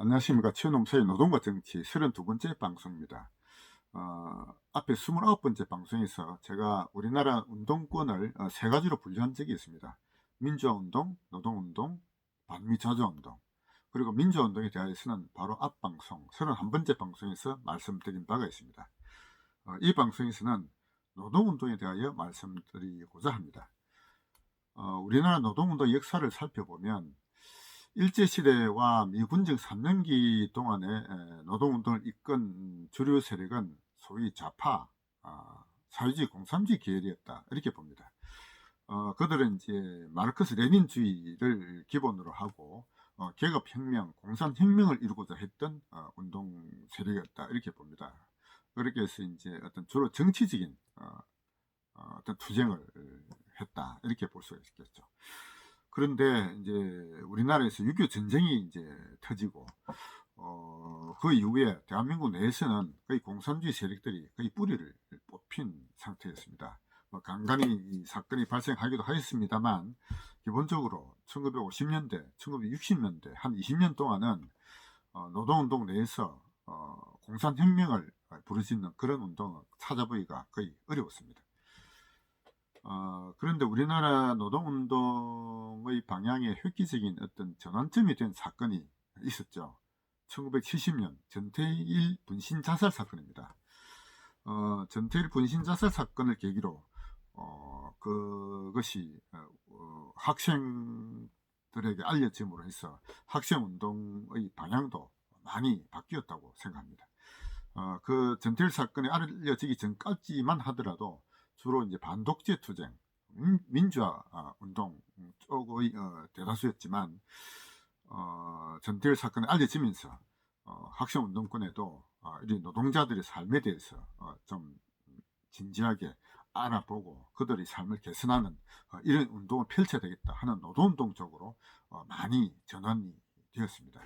안녕하십니까. 최농사의 노동과 정치 32번째 방송입니다. 어, 앞에 29번째 방송에서 제가 우리나라 운동권을 어, 세 가지로 분류한 적이 있습니다. 민주화운동, 노동운동, 반미자주운동. 그리고 민주화운동에 대해서는 바로 앞 방송 31번째 방송에서 말씀드린 바가 있습니다. 어, 이 방송에서는 노동운동에 대하여 말씀드리고자 합니다. 어, 우리나라 노동운동 역사를 살펴보면 일제시대와 미군정 3년기 동안에 노동운동을 이끈 주류 세력은 소위 좌파, 아, 사회주의 공산주의 계열이었다. 이렇게 봅니다. 어, 그들은 이제 마르크스 레닌주의를 기본으로 하고 어, 개업혁명, 공산혁명을 이루고자 했던 어, 운동 세력이었다. 이렇게 봅니다. 그렇게 해서 이제 어떤 주로 정치적인 어, 어떤 투쟁을 했다. 이렇게 볼 수가 있겠죠. 그런데 이제 우리나라에서 6.25 전쟁이 이제 터지고 어, 그 이후에 대한민국 내에서는 거의 공산주의 세력들이 거의 뿌리를 뽑힌 상태였습니다. 뭐 간간히 이 사건이 발생하기도 하였습니다만 기본적으로 1950년대, 1960년대 한 20년 동안은 어, 노동운동 내에서 어, 공산혁명을 부르짖는 그런 운동을 찾아보기가 거의 어려웠습니다. 어, 그런데 우리나라 노동운동의 방향에 획기적인 어떤 전환점이 된 사건이 있었죠. 1970년 전태일 분신 자살 사건입니다. 어, 전태일 분신 자살 사건을 계기로 어, 그것이 어, 학생들에게 알려짐으로 해서 학생운동의 방향도 많이 바뀌었다고 생각합니다. 어, 그 전태일 사건이 알려지기 전까지만 하더라도 주로 이제 반독재 투쟁, 민주화 아, 운동 쪽의 어, 대다수였지만 어, 전태일 사건이 알려지면서 어, 학생 운동권에도 어, 이 노동자들의 삶에 대해서 어, 좀 진지하게 알아보고 그들의 삶을 개선하는 어, 이런 운동을 펼쳐야 되겠다 하는 노동운동 쪽으로 어, 많이 전환이 되었습니다.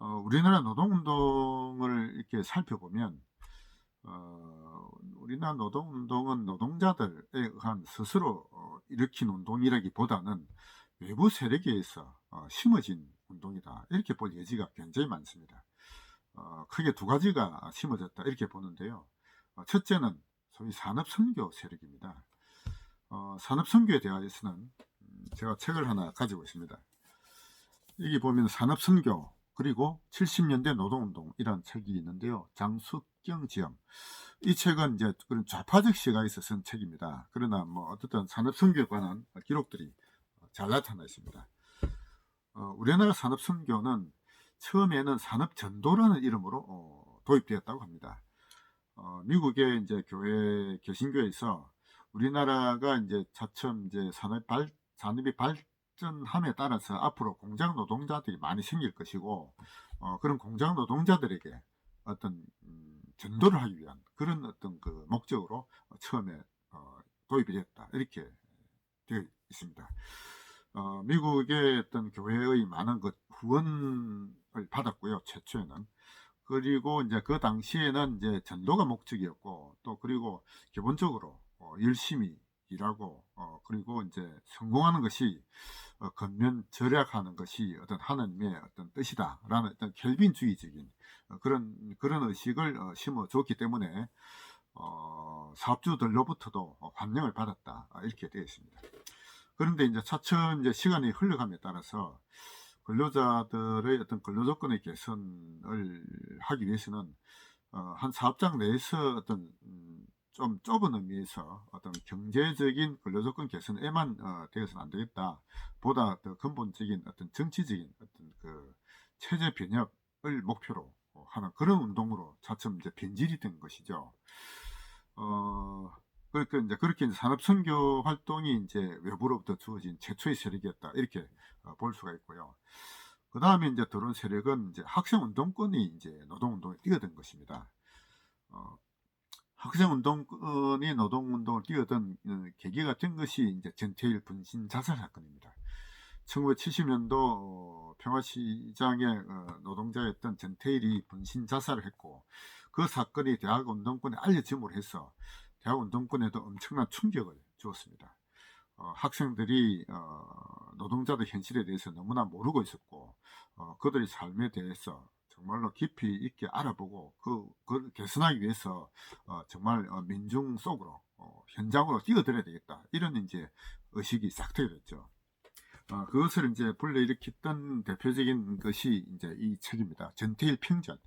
어, 우리나라 노동운동을 이렇게 살펴보면 어, 우리나라 노동운동은 노동자들에 의한 스스로 어, 일으킨 운동이라기보다는 외부 세력에 의해서 어, 심어진 운동이다. 이렇게 볼 예지가 굉장히 많습니다. 어, 크게 두 가지가 심어졌다. 이렇게 보는데요. 어, 첫째는 소위 산업선교 세력입니다. 어, 산업선교에 대하여서는 음, 제가 책을 하나 가지고 있습니다. 여기 보면 산업선교 그리고 70년대 노동운동 이런 책이 있는데요. 장 지엄. 이 책은 이제 그런 좌파적 시각에서 쓴 책입니다. 그러나 뭐 어떻든 산업 선교에 관한 기록들이 잘 나타나 있습니다. 어, 우리나라 산업 선교는 처음에는 산업 전도라는 이름으로 어, 도입되었다고 합니다. 어, 미국의 이제 교회 개신교에서 우리나라가 이제 차츰 이제 산업 발 산업이 발 발전함에 따라서 앞으로 공장 노동자들이 많이 생길 것이고 어, 그런 공장 노동자들에게 어떤 음, 전도를 하기 위한 그런 어떤 그 목적으로 처음에 어, 도입이 됐다 이렇게 되어 있습니다. 어, 미국의 어떤 교회의 많은 그 후원을 받았고요 최초에는 그리고 이제 그 당시에는 이제 전도가 목적이었고 또 그리고 기본적으로 어, 열심히 일하고 어, 그리고 이제 성공하는 것이 어, 겉면 절약하는 것이 어떤 하나님의 어떤 뜻이다라는 어떤 켈빈주의적인 어, 그런 그런 의식을 어, 심어줬기 때문에 어, 사업주들로부터도 환영을 받았다 아, 이렇게 되어 있습니다. 그런데 이제 차츰 이제 시간이 흘러감에 따라서 근로자들의 어떤 근로조건의 개선을 하기 위해서는 어, 한 사업장 내에서 어떤 음, 좀 좁은 의미에서 어떤 경제적인 근로조건 개선에만 어, 되어서는 안 되겠다. 보다 더 근본적인 어떤 정치적인 어떤 그 체제 변혁을 목표로 하는 그런 운동으로 차츰 이제 변질이 된 것이죠. 어, 그러니까 이제 그렇게 이제 산업 선교 활동이 이제 외부로부터 주어진 최초의 세력이었다. 이렇게 어, 볼 수가 있고요. 그 다음에 이제 들어온 세력은 이제 학생 운동권이 이제 노동 운동에 뛰어든 것입니다. 어, 학생 운동권이 노동 운동을 뛰어든 어, 계기가 된 것이 이제 전태일 분신 자살 사건입니다. 1970년도 어, 평화시장의 어, 노동자였던 전태일이 분신 자살을 했고 그 사건이 대학 운동권에 알려짐으로 해서 대학 운동권에도 엄청난 충격을 주었습니다. 학생들이 노동자들 현실에 대해서 너무나 모르고 있었고 어, 그들의 삶에 대해서 정말로 깊이 있게 알아보고 그, 그걸 개선하기 위해서 어, 정말 어, 민중 속으로 어, 현장으로 뛰어들어야 되겠다 이런 이제 의식이 싹 트게 됐죠. 어, 그것을 이제 불러일으켰던 대표적인 것이 이제 이 책입니다. 전태일 평전.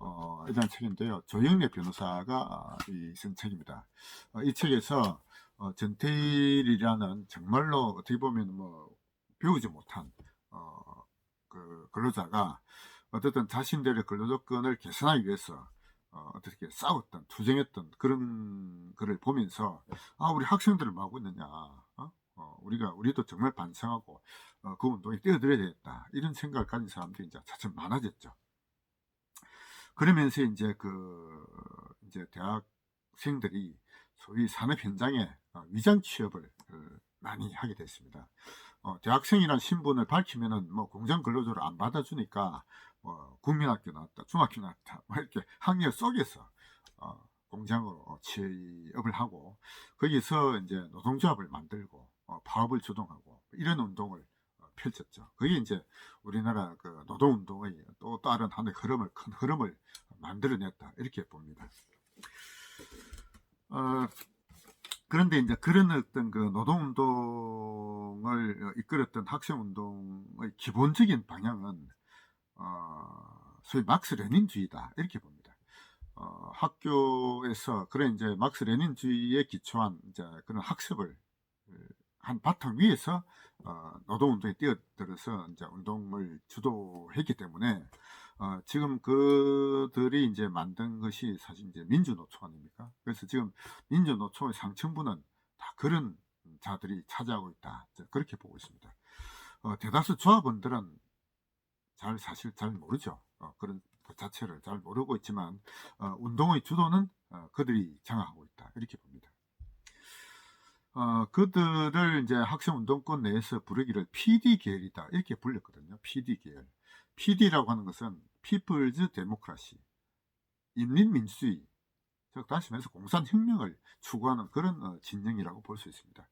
어, 이런 책인데요. 조영래 변호사가 어, 이쓴 책입니다. 어, 이 책에서 어, 전태일이라는 정말로 어떻게 보면 뭐 배우지 못한 어, 그 근로자가 어쨌든 자신들의 근로조건을 개선하기 위해서 어, 어떻게 싸웠던 투쟁했던 그런 글을 보면서 아 우리 학생들을 뭐 하고 있느냐 어? 어, 우리가 우리도 정말 반성하고 어, 그 운동에 뛰어들어야 되겠다 이런 생각을 가진 사람들이 이제 차츰 많아졌죠. 그러면서 이제 그 이제 대학생들이 소위 산업 현장에 어, 위장 취업을 어, 많이 하게 됐습니다. 어, 대학생이란 신분을 밝히면은 뭐 공장 근로자를 안 받아주니까 뭐 국민학교 나왔다, 중학교 나왔다, 뭐 이렇게 학력 속에서 어, 공장으로 취업을 하고 거기서 이제 노동조합을 만들고 어, 파업을 주동하고 이런 운동을 어, 펼쳤죠. 그게 이제 우리나라 그 노동운동의 또 다른 하나의 흐름을 큰 흐름을 만들어냈다 이렇게 봅니다. 어, 그런데 이제 그런 어떤 그 노동운동을 이끌었던 학생운동의 기본적인 방향은 어, 소위 막스 레닌주의다 이렇게 봅니다. 어, 학교에서 그런 이제 막스 레닌주의에 기초한 이제 그런 학습을 한 바탕 위에서 어, 노동운동에 뛰어들어서 이제 운동을 주도했기 때문에 어, 지금 그들이 이제 만든 것이 사실 이제 민주노총 아닙니까? 그래서 지금 민주노총의 상층부는 다 그런 자들이 차지하고 있다. 그렇게 보고 있습니다. 어, 대다수 조합원들은 잘 사실 잘 모르죠. 어, 그런 그 자체를 잘 모르고 있지만 어, 운동의 주도는 어, 그들이 장악하고 있다. 이렇게 봅니다. 어, 그들을 이제 학생 운동권 내에서 부르기를 PD 계열이다 이렇게 불렸거든요. PD 계열. PD라고 하는 것은 People's Democracy, 인민민주주의, 즉 다시 말해서 공산혁명을 추구하는 그런 어, 진영이라고 볼 수 있습니다.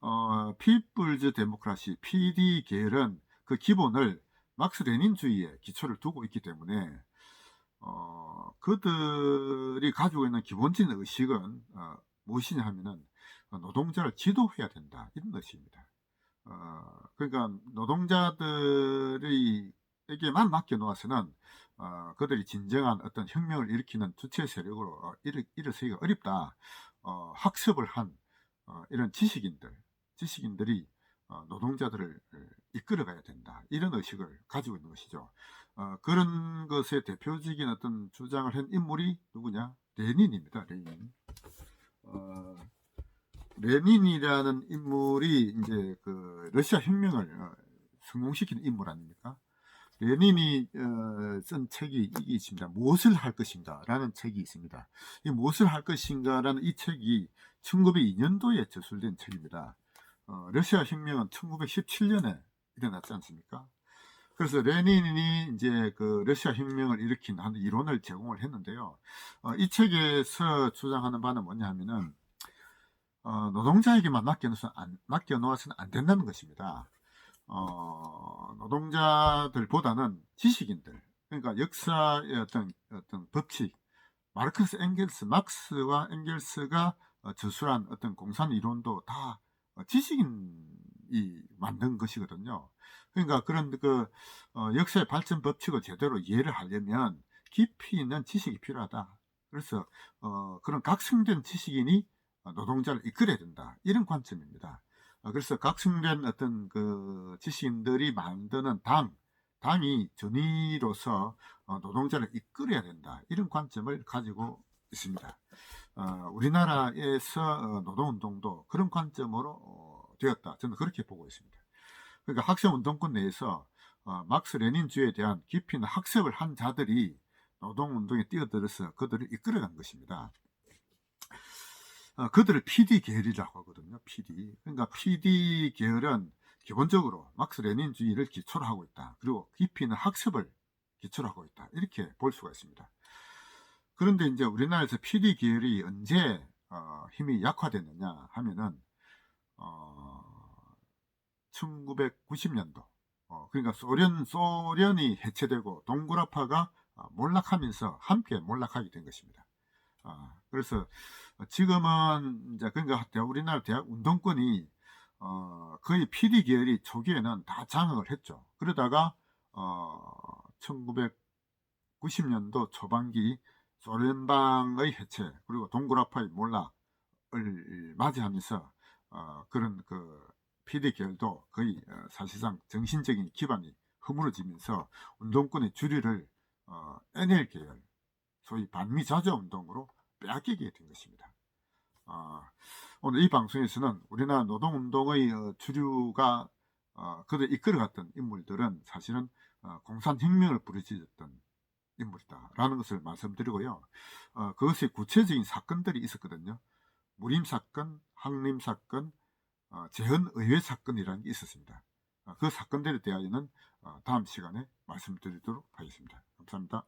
어, People's Democracy, PD 계열은 그 기본을 막스 레닌주의에 기초를 두고 있기 때문에 어, 그들이 가지고 있는 기본적인 의식은 어, 무엇이냐 하면은 노동자를 지도해야 된다 이런 것입니다. 어, 그러니까 노동자들이 에게만 맡겨놓아서는 어, 그들이 진정한 어떤 혁명을 일으키는 주체 세력으로 어, 일어, 일어서기가 어렵다. 어, 학습을 한 어, 이런 지식인들, 지식인들이 어, 노동자들을 이끌어가야 된다. 이런 의식을 가지고 있는 것이죠. 어, 그런 것의 대표적인 어떤 주장을 한 인물이 누구냐? 레닌입니다. 레닌. 어, 레닌이라는 인물이 이제 그 러시아 혁명을 어, 성공시킨 인물 아닙니까? 레닌이 어, 쓴 책이 있습니다. 무엇을 할 것인가라는 책이 있습니다. 이 무엇을 할 것인가라는 이 책이 1902년도에 저술된 책입니다. 어, 러시아 혁명은 1917년에 일어났지 않습니까? 그래서 레닌이 이제 그 러시아 혁명을 일으킨 한 이론을 제공을 했는데요. 어, 이 책에서 주장하는 바는 뭐냐 하면은 어, 노동자에게만 맡겨놓아서는 안, 맡겨놓아서는 안 된다는 것입니다. 어, 노동자들보다는 지식인들, 그러니까 역사의 어떤, 어떤 법칙, 마르크스 엥겔스, 막스와 엥겔스가 어, 저술한 어떤 공산 이론도 다 어, 지식인이 만든 것이거든요. 그러니까 그런 그 어, 역사의 발전 법칙을 제대로 이해를 하려면 깊이 있는 지식이 필요하다. 그래서 어, 그런 각성된 지식인이 노동자를 이끌어야 된다. 이런 관점입니다. 어, 그래서 각성된 어떤 그 지식인들이 만드는 당, 당이 전위로서 어, 노동자를 이끌어야 된다. 이런 관점을 가지고 있습니다. 어, 우리나라에서 노동운동도 그런 관점으로 되었다. 저는 그렇게 보고 있습니다. 그러니까 학생운동권 내에서 막스 레닌주의에 대한 있는 학습을 한 자들이 노동운동에 뛰어들어서 그들을 이끌어간 것입니다. 어, 그들을 PD 계열이라고 하거든요. PD. 그러니까 PD 계열은 기본적으로 막스 레닌주의를 기초로 하고 있다. 그리고 깊이 있는 학습을 기초로 하고 있다. 이렇게 볼 수가 있습니다. 그런데 이제 우리나라에서 PD 계열이 언제 어, 힘이 약화됐느냐 하면은 어, 1990년도 어, 그러니까 소련 소련이 해체되고 동구라파가 어, 몰락하면서 함께 몰락하게 된 것입니다. 아, 그래서 지금은 이제 그러니까 대- 우리나라 대학 운동권이 어, 거의 PD 계열이 초기에는 다 장악을 했죠. 그러다가 어, 1990년도 초반기 소련방의 해체 그리고 동구라파의 몰락을 맞이하면서 어, 그런 그 PD 계열도 거의 어, 사실상 정신적인 기반이 허물어지면서 운동권의 주류를 어, NL 계열 소위 반미 자주 운동으로 빼앗기게 된 것입니다. 아, 오늘 이 방송에서는 우리나라 노동운동의 어, 주류가 어, 그들 이끌어갔던 인물들은 사실은 어, 공산혁명을 부르짖었던 인물이다라는 것을 말씀드리고요. 어, 그것의 구체적인 사건들이 있었거든요. 무림 사건, 항림 사건, 어, 재헌 의회 사건이라는 게 있었습니다. 어, 그 사건들에 대하여는 어, 다음 시간에 말씀드리도록 하겠습니다. 감사합니다.